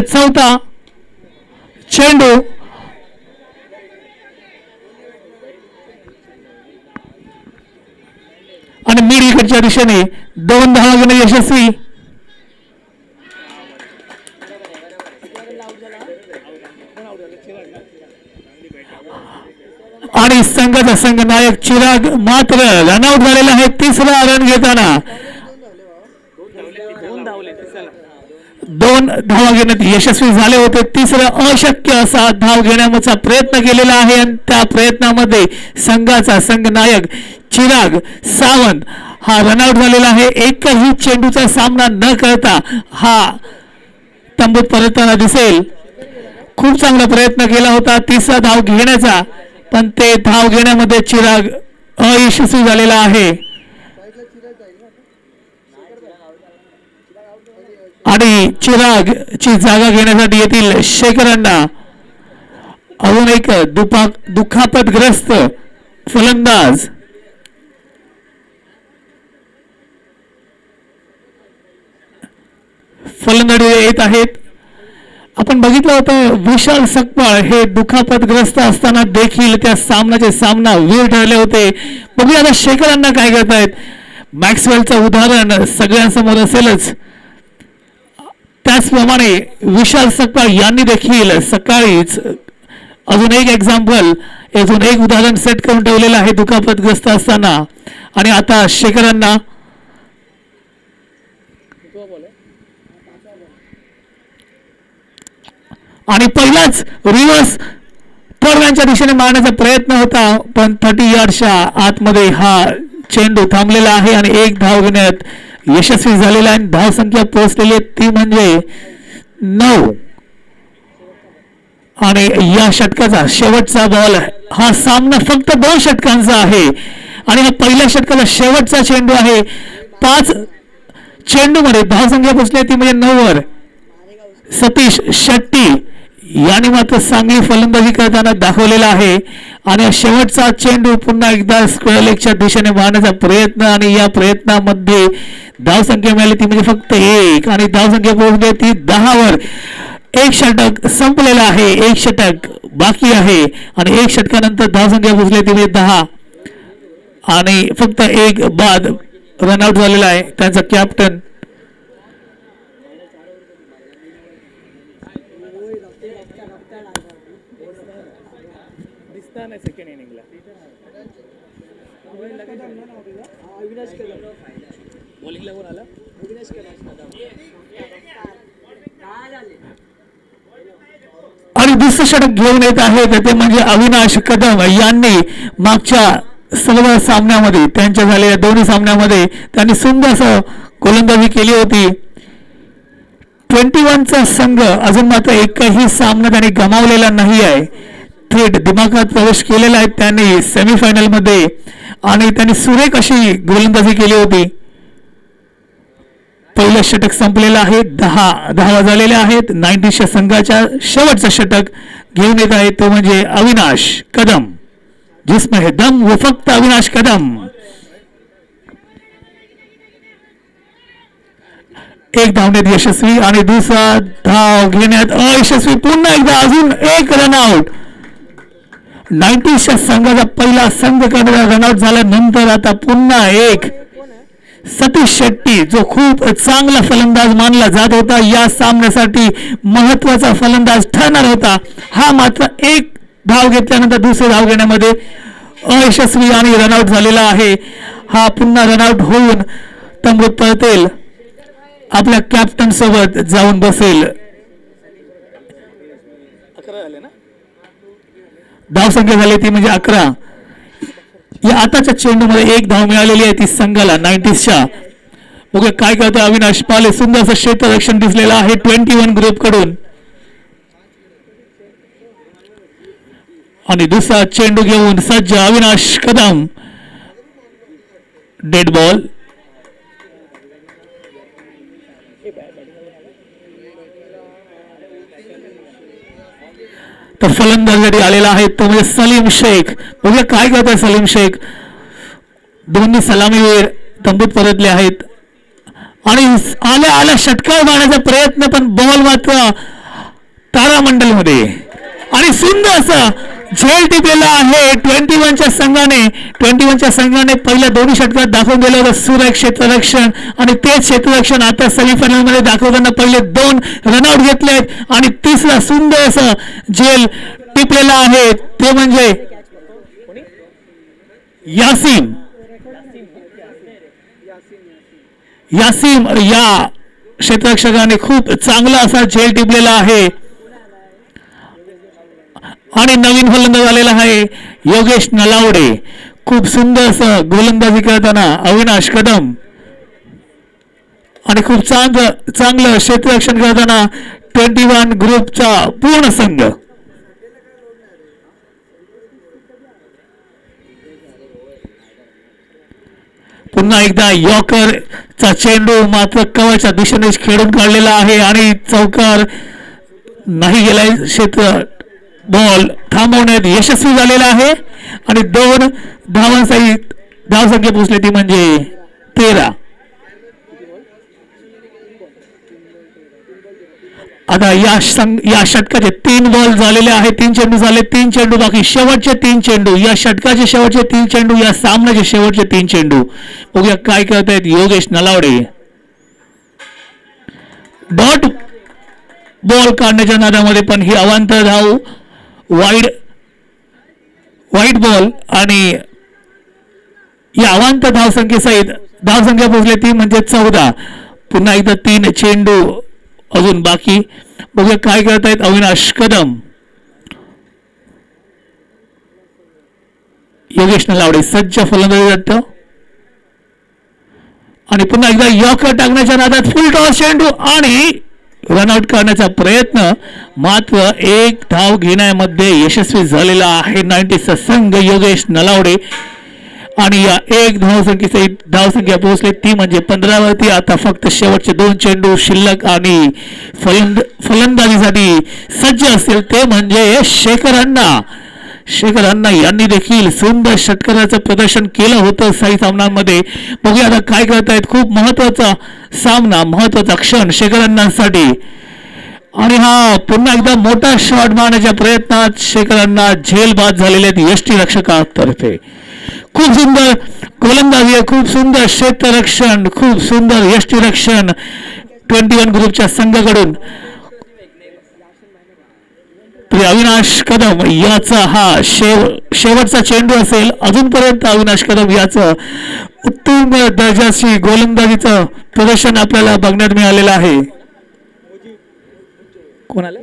चौथा चेंडू. आणि मिडीकडच्या दिशेने दोन दहा जण यशस्वी. आणि संघाचा संघ नायक चिराग मात्र रनआउट झालेला आहे. तिसरा रन घेताना दोन धाव घेण्यात यशस्वी झाले होते. तिसरं अशक्य असा धाव घेण्याचा प्रयत्न केलेला आहे आणि त्या प्रयत्नामध्ये संघाचा संघ नायक चिराग सावंत हा रनआउट झालेला आहे. एकही चेंडूचा सामना न करता हा तंबूत परतताना दिसेल. खूप चांगला प्रयत्न केला होता. तिसरा धाव घेण्याचा पण ते धाव घेण्यामध्ये चिराग अयशस्वी झालेला आहे. आणि चिराग ची जागा घेण्यासाठी येथील शेखरांना अजून एक दुपा दुखापतग्रस्त फलंदाज. फलंदाजी येत आहेत. आपण बघितलं होतं विशाल सकपाळ हे दुखापतग्रस्त असताना देखील त्या सामनाचे सामना वीर ठरले होते. बघूया आता शेखरांना काय करतायत. मॅक्सवेलचं उदाहरण सगळ्यांसमोर असेलच. त्याचप्रमाणे विशाल सकाळ यांनी देखील सकाळीच अजून एक एक्झाम्पल अजून एक उदाहरण सेट करून ठेवलेलं आहे दुखापतग्रस्त असताना. आणि आता शेखरांना आणि पहिलाच रिव्हर्स थर्डमॅनच्या दिशेने मारण्याचा प्रयत्न होता पण थर्टी यार्डच्या आतमध्ये हा चेंडू थांबलेला आहे आणि एक धाव घेण्यात यशस्वी झालेला आहे दहा संख्या पोहोचलेली आहे ती म्हणजे नऊ. आणि या षटकाचा शेवटचा बॉल हा सामना फक्त दोन षटकांचा आहे. आणि हा पहिल्या षटकाचा शेवटचा चेंडू आहे. पाच चेंडू मध्ये संख्या पोचल्या आहे ती म्हणजे नऊवर. सतीश शेट्टी याने मात्र चांगली फलंदाजी करताना दाखवलेला आहे. आणि शेवटचा चेंडू पुन्हा एकदा स्क्वेअर लेगच्या दिशेने मारण्याचा प्रयत्न आणि या प्रयत्नामध्ये धावसंख्या मिळाली ती म्हणजे फक्त एक आणि धावसंख्या पोहोचली ती दहावर एक षटक संपलेला आहे. एक षटक बाकी आहे. आणि एक षटकानंतर धावसंख्या पोहोचली ती म्हणजे दहा. आणि फक्त एक बाद रनआउट झालेला आहे. त्यांचा कॅप्टन नाही सेकंड इनिंगला अविनाश कदम बॉलिंगला कोण आला? अविनाश कदम आणि दुसरं षटक घेऊन येत आहे ते म्हणजे अविनाश कदम यांनी मागच्या सर्व सामन्यामध्ये त्यांच्या झालेल्या दोन्ही सामन्यामध्ये त्यांनी सुंदर असं गोलंदाजी केली होती. ट्वेंटी वनचा संघ अजून मात्र एकही सामना त्यांनी गमावलेला नाही आहे थेट दिमागात प्रवेश केलेला आहे. त्यांनी सेमीफायनलमध्ये आणि त्यांनी सुरेख अशी गोलंदाजी केली होती. पहिलं षटक संपलेलं आहे. दहा दहा झालेल्या आहेत. नाईन्टीच्या संघाच्या शेवटचं षटक घेऊन येत आहे. तो म्हणजे अविनाश कदम. जिसमें है दम वो फक्त अविनाश कदम. एक धावण्यात यशस्वी आणि दुसरा धाव घेण्यात अयशस्वी. पुन्हा एकदा अजून एक रनआउट नाईन्टीच्या संघाचा पहिला संघ करणारा रनआउट झाल्यानंतर आता पुन्हा एक सतीश शेट्टी जो खूप चांगला फलंदाज मानला जात होता या सामन्यासाठी महत्त्वाचा फलंदाज ठरणार होता. हा मात्र एक धाव घेतल्यानंतर दुसरे धाव घेण्यामध्ये अयशस्वी आणि रनआउट झालेला आहे. हा पुन्हा रनआउट होऊन तंबूत पळतेल. आपल्या कॅप्टन सोबत जाऊन बसेल अकरा झाले ना धाव संख्या झाली ती म्हणजे अकरा. या आताच्या चेंडूमध्ये एक धाव मिळालेली आहे ती संघाला नाईन्टीजच्या. बघूया काय करतो अविनाश पाले. सुंदर असं क्षेत्ररक्षण दिसलेलं आहे ट्वेंटी वन ग्रुपकडून आणि दुसरा चेंडू घेऊन सज्ज अविनाश कदम. डेड बॉल तर फलंदाजासाठी आलेला आहे. तो म्हणजे सलीम शेख. बघूया काय करतोय सलीम शेख? दोन्ही सलामीवीर तंबूत परतले आहेत. आणि आल्या आल्या षटकार मारण्याचा प्रयत्न पण बॉल मात्र तारामंडलमध्ये. आणि सुंदर असं झेल टिपलेला आहे. ट्वेंटी वनच्या संघाने ट्वेंटी वनच्या संघाने पहिल्या दोन्ही षटकात दाखवून दिलं होतं. सुरेख क्षेत्ररक्षण आणि तेच क्षेत्ररक्षण. आता सेमीफायनलमध्ये दाखवताना पहिले दोन रनआउट घेतलेत आणि तिसरा सुंदर असं झेल टिपलेला आहे. ते म्हणजे यासीम. यासीम या क्षेत्ररक्षकाने खूप चांगला असा झेल टिपलेला आहे. आणि नवीन फलंदाज आलेला आहे योगेश नलावडे. खूप सुंदर असं गोलंदाजी करताना अविनाश कदम. आणि खूप चांगलं चांगलं क्षेत्ररक्षण करताना ट्वेंटी वन ग्रुपचा पूर्ण संघ. पुन्हा एकदा यॉकरचा चेंडू मात्र कवच्या दिशेने खेळून काढलेला आहे आणि चौकार नाही गेलाय क्षेत्र बॉल थांबवण्यात यशस्वी झालेला आहे. आणि दोन धावांसहित धावसंख्या पोचली ती म्हणजे तेरा. आता या संघ या षटकाचे तीन बॉल झालेले आहेत. तीन चेंडू झाले तीन चेंडू बाकी शेवटचे तीन चेंडू. या षटकाचे शेवटचे तीन चेंडू या सामन्याचे शेवटचे तीन चेंडू. बघूया काय करतायत योगेश नलावडे. डॉट बॉल काढण्याच्या नादामध्ये पण ही अवांतर धाव वाईड वाईट बॉल आणि या अवांत धावसंख्येसहित धावसंख्या पोहोचली ती म्हणजे चौदा. पुन्हा एकदा तीन चेंडू अजून बाकी. बघूया काय करत आहेत अविनाश कदम. योगेश नलावडे सज्ज फलंदाजी वाटतं आणि पुन्हा एकदा यॉकर टाकण्याच्या नादात फुल टॉस चेंडू आणि रनआउट करण्याचा प्रयत्न मात्र एक धाव घेण्यामध्ये यशस्वी झालेला आहे. नाईन्टीचा संघ योगेश नलावडे. आणि या एक धावसंख्येसहित धावसंख्या पोहोचली. ती म्हणजे पंधरावरती. आता फक्त शेवटचे दोन चेंडू शिल्लक आणि फलंद फलंदाजीसाठी सज्ज असतील. ते म्हणजे शेखर अण्णा. शेखर अण्णा यांनी देखील सुंदर षटकाराचं प्रदर्शन केलं होतं साई सामन्यांमध्ये बघूया आता काय करतायत. खूप महत्त्वाचा सामना महत्त्वाचा क्षण शेखर अण्णांसाठी. आणि हा पुन्हा एकदा मोठा शॉट मारण्याच्या प्रयत्नात शेखरांना झेल बाद झालेले आहेत यष्टी रक्षकातर्फे खूप सुंदर गोलंदाजी आहे खूप सुंदर क्षेत्ररक्षण खूप सुंदर यष्टीरक्षण ट्वेंटी वन ग्रुपच्या संघाकडून. अविनाश कदम याचा हा शेव शेवटचा चेंडू असेल. अजूनपर्यंत अविनाश कदम याचं उत्तम दर्जाची गोलंदाजीचं प्रदर्शन आपल्याला बघण्यात मिळालेलं आहे. कोणाला?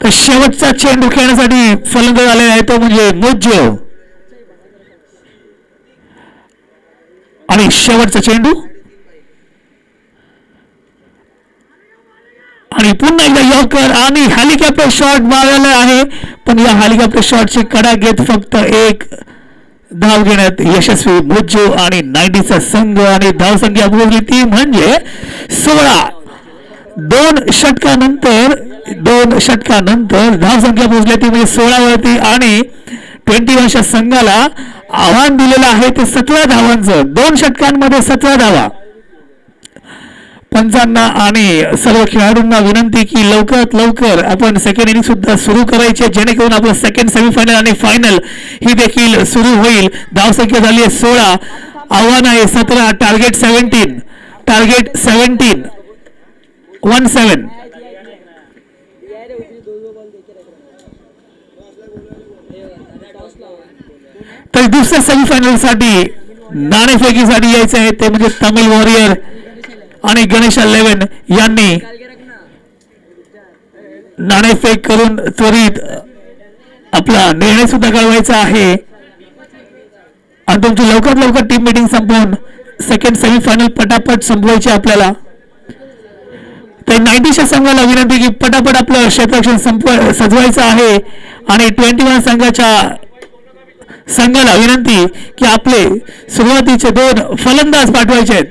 तर शेवटचा चेंडू खेळण्यासाठी फलंदाज आलेला आहे तो म्हणजे मोज्यो आणि शेवटचा चेंडू? आणि पुन्हा एकदा यॉकर आणि हेलिकॉप्टर शॉट मारायला आहे. पण या हेलिकॉप्टर शॉटची कडा घेत फक्त एक धाव घेण्यात यशस्वी मुज्जू आणि नाईन्टीचा संघ आणि धावसंख्या मोजली ती म्हणजे सोळा. दोन षटकानंतर दोन षटकानंतर धावसंख्या मोजली ती म्हणजे सोळावरती आणि ट्वेंटी वनच्या संघाला आव्हान दिलेलं आहे ते सतरा धावांचं. दोन षटकांमध्ये सतरा धावा. पंचांना आणि सर्व खेळाडूंना विनंती की लवकरात लवकर आपण सेकंड इनिंग सुद्धा सुरू करायचे जेणेकरून आपलं सेकंड सेमीफायनल आणि फायनल ही देखील सुरू होईल. धावसंख्या झाली आहे सोळा. आव्हान आहे सतरा. Target seventeen target seventeen one seven तर दुसऱ्या सेमीफायनलसाठी नाणेफेकीसाठी यायचं आहे. ते म्हणजे तमिळ वॉरियर आणि गणेश लेवन यांनी नाणेफेक करून त्वरित आपला निर्णय सुद्धा कळवायचा आहे. आणि तुमची लवकरात लवकर टीम मीटिंग संपवून सेकंड सेमीफायनल पटापट संपवायची आपल्याला. तर नाईन्टीच्या संघाला विनंती की पटापट आपलं क्षेत्ररक्षण संपव सजवायचं आहे. आणि ट्वेंटी वन संघाच्या संघाला विनंती की आपले सुरुवातीचे दोन फलंदाज पाठवायचे आहेत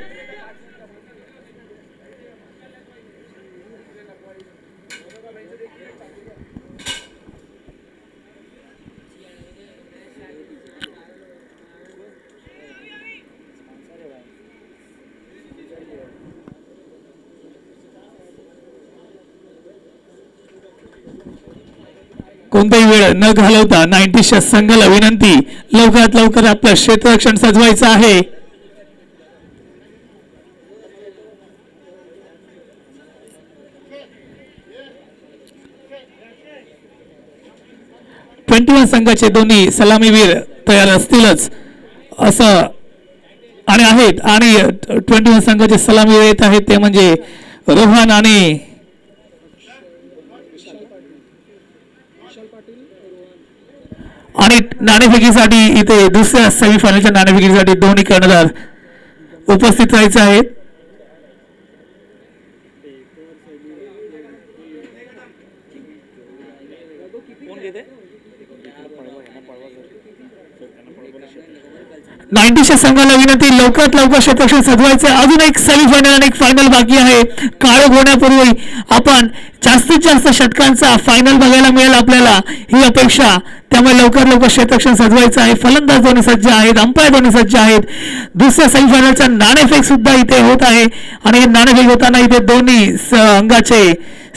कोणताही वेळ न घालवता नाईन्टीच्या संघाला विनंती लवकरात लवकर आपलं क्षेत्ररक्षण सजवायचं आहे. ट्वेंटी वन संघाचे दोन्ही सलामीवीर तयार असतीलच. असं आणि आहेत आणि ट्वेंटी वन संघाचे सलामीवीर येत आहेत ते म्हणजे रोहन आणि आणि नाणेफेकीसाठी इथे दुसऱ्या सेमीफायनलच्या नाणेफेकीसाठी दोन्ही कर्णधार उपस्थित राहायचे आहेत. नाईन्टीच्या संघाला विनंती लवकरात लवकर क्षेत्रक्षण सजवायचं अजून एक सेमीफायनल आणि एक फायनल बाकी आहे. काळ होण्यापूर्वी आपण जास्तीत जास्त षटकांचा फायनल बघायला मिळेल आपल्याला. ही अपेक्षा. त्यामुळे लवकर लवकर क्षेत्रक्षण सजवायचं आहे. फलंदाज दोन्ही सज्ज आहेत अंपायर दोन्ही सज्ज आहेत. दुसऱ्या सेमीफायनलचा नाणेफेक सुद्धा इथे होत आहे. आणि हे नाणेफेक होताना इथे दोन्ही संघाचे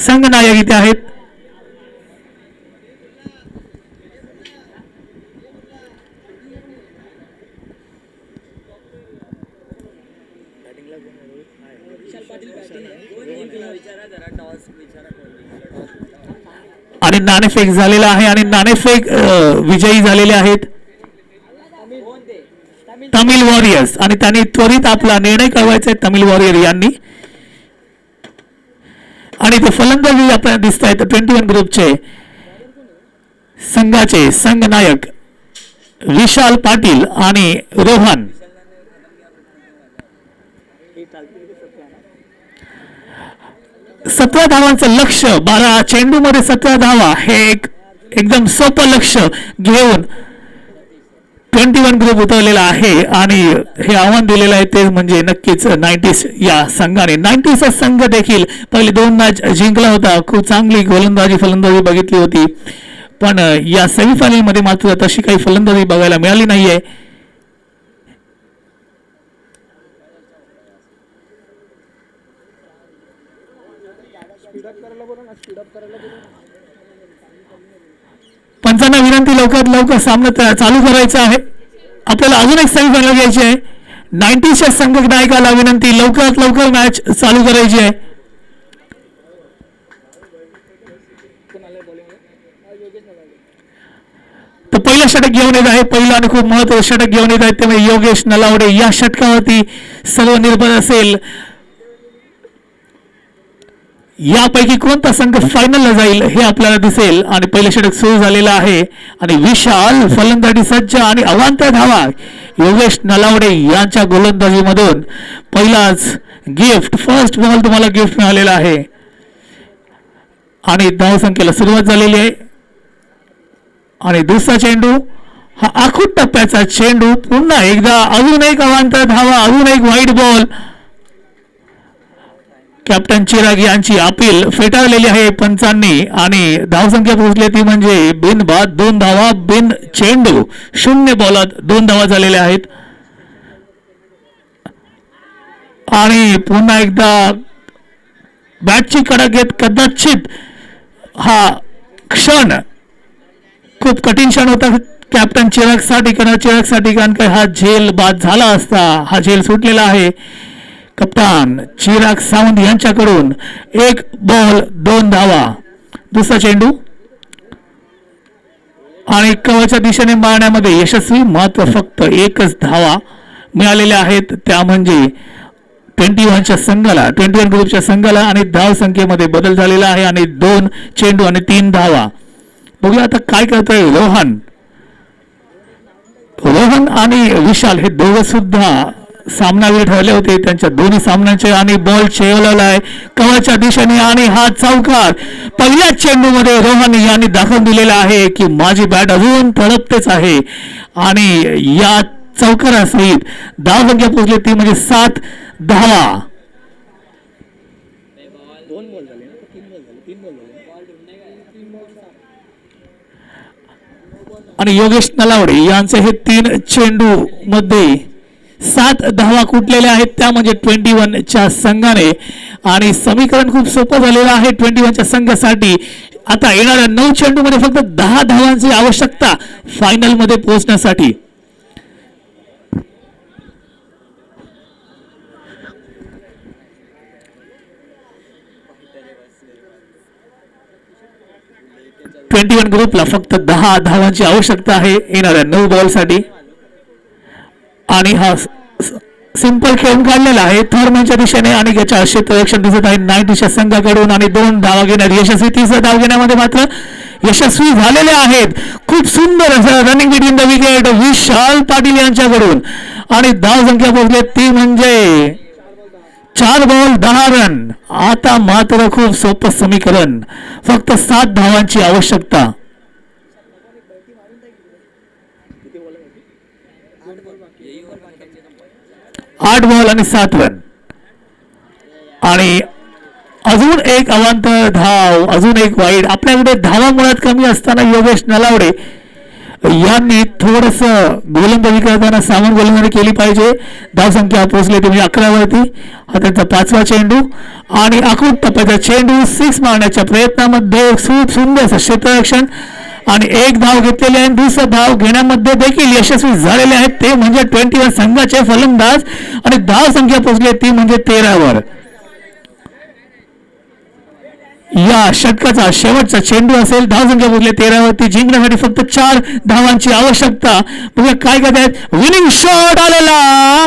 संघनायक इथे आहेत बॅटिंगला कोण आहे? रोहित? नाही. विशाल पाटील बॅटिंग आहे रोहनला विचारा जरा टॉस विचारा कोण आणि नाणेफेक झालेला आहे आणि नाणेफेक विजयी झालेले आहेत. तमिल वॉरियर्स. आणि त्यांनी त्वरित आपला निर्णय कळवायचा आहे तमिल वॉरियर यांनी. आणि ते फलंदाजी आपल्याला दिसत आहेत. ट्वेंटी वन ग्रुपचे संघाचे संघनायक विशाल पाटील आणि रोहन हे चालतील की सत्य आहे ना? सतरा धावांचं लक्ष बारा चेंडूमध्ये सतरा धावा हे एक एकदम सोपं लक्ष घेऊन ट्वेंटी वन ग्रुप उतरलेला आहे आणि हे आव्हान दिलेलं आहे ते म्हणजे नक्कीच नाईन्टीस या संघाने. नाईन्टीसचा संघ देखील पहिले दोन मॅच जिंकला होता. खूप चांगली गोलंदाजी फलंदाजी बघितली होती. पण या सेमीफायनलमध्ये मात्र तशी काही फलंदाजी बघायला मिळाली नाहीये. पंचांना विनंती लवकरात लवकर सामना चालू करायचा आहे. आपल्याला अजून एक सेमीफायनल घ्यायची आहे. नाईन्टीच्या संघ नायकाला विनंती लवकरात लवकर मॅच चालू करायची आहे. तर पहिलं षटक घेऊन येत आहे. पहिलं आणि खूप महत्वाचं षटक घेऊन येत आहेत त्यामुळे योगेश नलावडे या षटकावरती सर्व निर्भर असेल. यापैकी कोणता संघ फायनलला जाईल हे आपल्याला दिसेल. आणि पहिलं षटक सुरू झालेलं आहे. आणि विशाल फलंदाजी सज्ज आणि अवांतर धावा. योगेश नलावडे यांच्या गोलंदाजीमधून पहिलाच गिफ्ट फर्स्ट बॉल तुम्हाला गिफ्ट मिळालेला आहे. आणि धावसंख्येला सुरुवात झालेली आहे. आणि दुसरा चेंडू हा आखूट टप्प्याचा चेंडू पुन्हा एकदा अजून एक अवांतर धावा अजून एक वाईट बॉल कॅप्टन चिराग यांची अपील फेटाळलेली आहे पंचांनी आणि धावसंख्या पोहोचली ती म्हणजे बिन बाद दोन धावा बिन चेंडू. शून्य बॉलात दोन धावा झालेल्या आहेत. आणि पुन्हा एकदा बॅटची कडक घेत कदाचित हा क्षण खूप कठीण क्षण होता कॅप्टन चिरागसाठी. कारण चिरागसाठी कारण काय हा झेल बाद झाला असता हा झेल सुटलेला आहे. कप्तान चिराग सावंत यांच्याकडून एक बॉल दोन धावा. दुसरा चेंडू. आणि कवच्या दिशेने मारण्यामध्ये यशस्वी मात्र फक्त एकच धावा मिळालेल्या आहेत. त्या म्हणजे ट्वेंटी वनच्या संघाला ट्वेंटी वन ग्रुपच्या संघाला आणि धाव संख्येमध्ये बदल झालेला आहे आणि दोन चेंडू आणि तीन धावा. बघूया आता काय करतोय रोहन. रोहन आणि विशाल हे दोघं सुद्धा सामनावीर ठरले होते. त्यांच्या दोन्ही सामन्यांचे आणि बॉल चेवलेला आहे कवच्या दिशेने आणि हा चौकार पहिल्याच चेंडूमध्ये रोहन यांनी दाखवून दिलेला आहे की माझी बॅट अजून तडपतेच आहे. आणि या चौकारासहित धाव संख्या पोहोचली. ती म्हणजे सात झाले. आणि योगेश नलावडे यांचे हे तीन चेंडू मध्ये सात धावा कुटलेल्या आहेत त्या म्हणजे ट्वेंटी वनच्या संघाने. आणि समीकरण खूप सोपं झालेलं आहे ट्वेंटी वनच्या संघासाठी. आता येणाऱ्या नऊ चेंडूमध्ये फक्त दहा धावांची आवश्यकता फायनलमध्ये पोहोचण्यासाठी. ट्वेंटी वन ग्रुपला फक्त दहा धावांची आवश्यकता आहे येणाऱ्या नऊ बॉलसाठी. आणि हा सिंपल खेळून काढलेला आहे. थर्मनच्या दिशेने आणि याच्या क्षेत्ररक्षण दिसत आहे. नाईन्टीच्या संघाकडून आणि दोन धावा घेण्यात यशस्वी तिसऱ्या धाव घेण्यामध्ये मात्र यशस्वी झालेले आहेत. खूप सुंदर असं running between the wicket Vishal Patil यांच्याकडून. आणि धाव संख्या पोहोचली ती म्हणजे चार बॉल दहा रन आता मात्र खूप सोपं समीकरण. फक्त सात धावांची आवश्यकता. आठ बॉल आणि सात रन आणि अजून एक अवांतर धाव अजून एक वाईट. आपल्याकडे धावा मुळात कमी असताना योगेश नलावडे यांनी थोडस गोलंदाजी करताना सामान गोलंदाजी केली पाहिजे. धाव संख्या पोहोचली तुम्ही म्हणजे अकरावरती. हा त्यांचा पाचवा चेंडू. आणि अकूट टप्प्याचा चेंडू सिक्स मारण्याच्या प्रयत्नामध्ये खूप सुंदर असं क्षेत्ररक्षण आणि एक धाव घेतलेले आहे. आणि दुसरं धाव घेण्यामध्ये देखील यशस्वी झालेले आहेत. ते म्हणजे ट्वेंटी वन संघाचे फलंदाज आणि धाव संख्या पोहोचली ती म्हणजे तेरावर. या षटकाचा शेवटचा चेंडू असेल धाव संख्या पोहोचले तेरावरती. जिंकण्यासाठी फक्त चार धावांची आवश्यकता. बघा काय करतायत. विनिंग शॉट आलेला.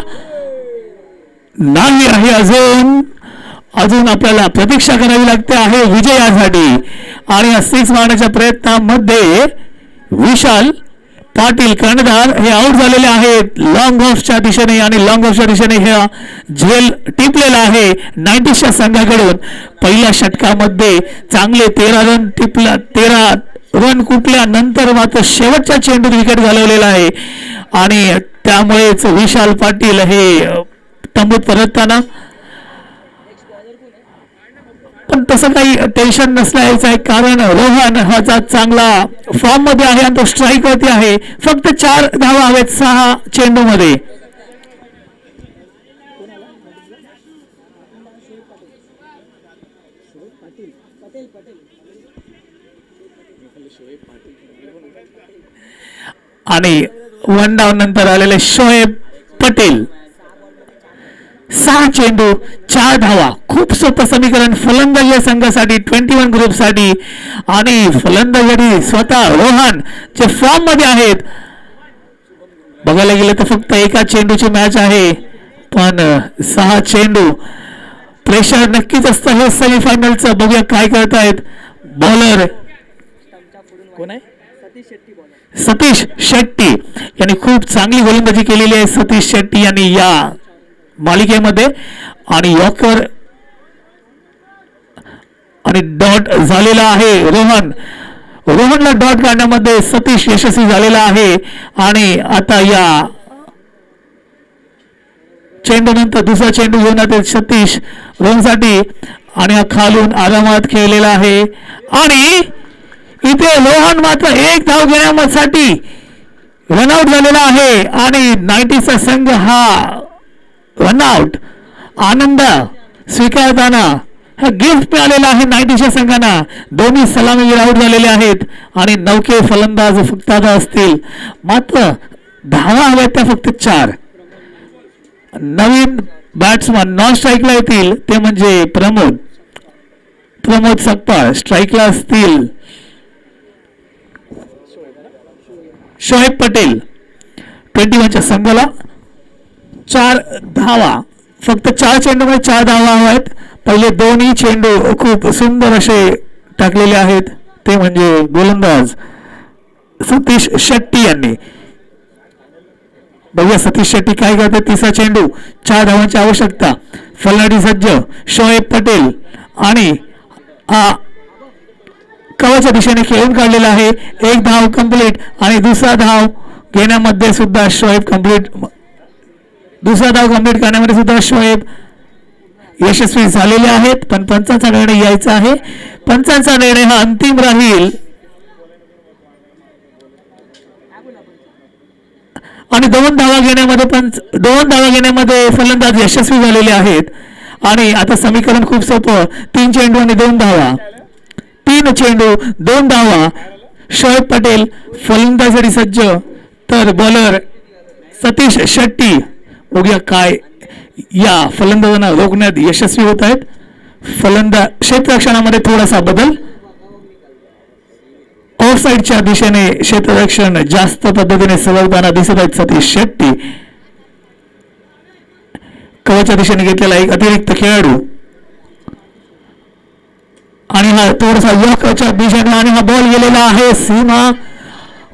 नाही आहे अजून. अजून आपल्याला प्रतीक्षा करावी लागते आहे विजयासाठी. आणि या सिक्स मारण्याच्या प्रयत्नामध्ये विशाल पाटील कर्णधार हे आउट झालेले आहेत. लॉंग ऑफच्या दिशेने आणि लॉंग ऑफच्या दिशेने ह्या झेल टिपलेला आहे. नाईन्टीच्या संघाकडून पहिल्या षटकामध्ये चांगले तेरा रन टिपला तेरा रन कुठल्यानंतर मात्र शेवटच्या चेंडूत विकेट घालवलेला आहे. आणि त्यामुळेच विशाल पाटील हे तंबूत परतताना पण तसं काही टेन्शन नसल्याचं आहे. कारण रोहन हा जात चांगला फॉर्ममध्ये आहे आणि तो स्ट्राईक वरती आहे. फक्त चार धावा हवेत सहा चेंडू मध्ये आणि वन डाऊन नंतर आलेले शोएब पटेल. सहा चेंडू चार धावा. खूप सोपं समीकरण. फलंदाज या संघासाठी ट्वेंटी वन ग्रुपसाठी आणि फलंदाजासाठी स्वतः रोहन जे फॉर्ममध्ये आहेत. बघायला गेलं तर फक्त एका चेंडूची मॅच आहे. पण सहा चेंडू. प्रेशर नक्कीच असतं हे सेमीफायनलचं बघूया काय करतायत. बॉलर कोण आहे? सतीश शेट्टी. यांनी खूप चांगली गोलंदाजी केलेली आहे. सतीश शेट्टी यांनी या मालिकेमध्ये आणि यॉकर आणि डॉट झालेला आहे रोहन. रोहनला डॉट काढण्यामध्ये सतीश यशस्वी झालेला आहे आणि आता या चेंडू नंतर दुसरा चेंडू घेऊन येते सतीश रोहनसाठी आणि हा खालून आरामात खेळलेला आहे. आणि इथे रोहन मात्र एक धाव घेण्यासाठी रनआउट झालेला आहे. आणि नाईन्टीचा संघ हा रनआउट आनंद स्वीकारताना हा गिफ्ट मिळालेला आहे नाईटीच्या संघांना. दोन्ही सलामीवीर आउट झालेले आहेत आणि नौके फलंदाज फक्त आता असतील. मात्र धावा हव्यात त्या फक्त चार. नवीन बॅट्समन नॉन स्ट्राईकला येतील ते म्हणजे प्रमोद. प्रमोद सकपाळ स्ट्राईकला असतील. शोएब पटेल. ट्वेंटी वनच्या संघाला चार धावा. फक्त चार चेंडूमध्ये म्हणजे चार धावा आहेत. पहिले दोन्ही चेंडू खूप सुंदर असे टाकलेले आहेत. ते म्हणजे गोलंदाज सतीश शेट्टी यांनी. बघूया सतीश शेट्टी काय करते. तिसरा चेंडू चार धावांची आवश्यकता. फलाडी सज्ज शोएब पटेल आणि हा कवाच्या दिशेने खेळून काढलेला आहे. एक धाव कंप्लीट आणि दुसरा धाव घेण्यामध्ये सुद्धा शोएब कंप्लीट दुसरा धाव कंप्लीट करण्यामध्ये सुद्धा शोएब यशस्वी झालेले आहेत. पण पंचांचा निर्णय यायचा आहे. पंचांचा निर्णय हा अंतिम राहील. आणि दोन धावा घेण्यामध्ये पण दोन धावा घेण्यामध्ये फलंदाज यशस्वी झालेले आहेत. आणि आता समीकरण खूप सोपं. तीन चेंडू आणि दोन धावा. तीन चेंडू दोन धावा. शोएब पटेल फलंदाजासाठी सज्ज. तर बॉलर सतीश शेट्टी. बघूया काय या फलंदाजांना रोखण्यात यशस्वी होत आहेत. फलंदा क्षेत्ररक्षणामध्ये थोडासा बदल. ऑफसाईडच्या दिशेने क्षेत्ररक्षण जास्त पद्धतीने सलगताना दिसत आहेत सतीश शेट्टी. कवच्या दिशेने घेतलेला एक अतिरिक्त खेळाडू. आणि हा थोडासा यॉकच्या दिशेने आणि हा बॉल गेलेला आहे. सीमा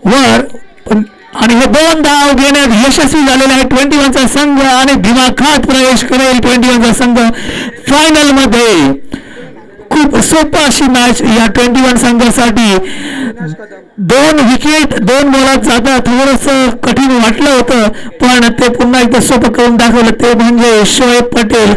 वर. पण- आणि हे दोन धाव घेण्यात यशस्वी झालेला आहे ट्वेंटी वनचा संघ आणि दिमाखात प्रवेश करेल ट्वेंटी वनचा संघ फायनलमध्ये. खूप सोपं अशी मॅच या ट्वेंटी वन संघासाठी. दोन विकेट दोन बॉलात जाता थोडस कठीण वाटलं होतं पण ते पुन्हा एकदा सोपं करून दाखवलं. ते म्हणजे शोएब पटेल.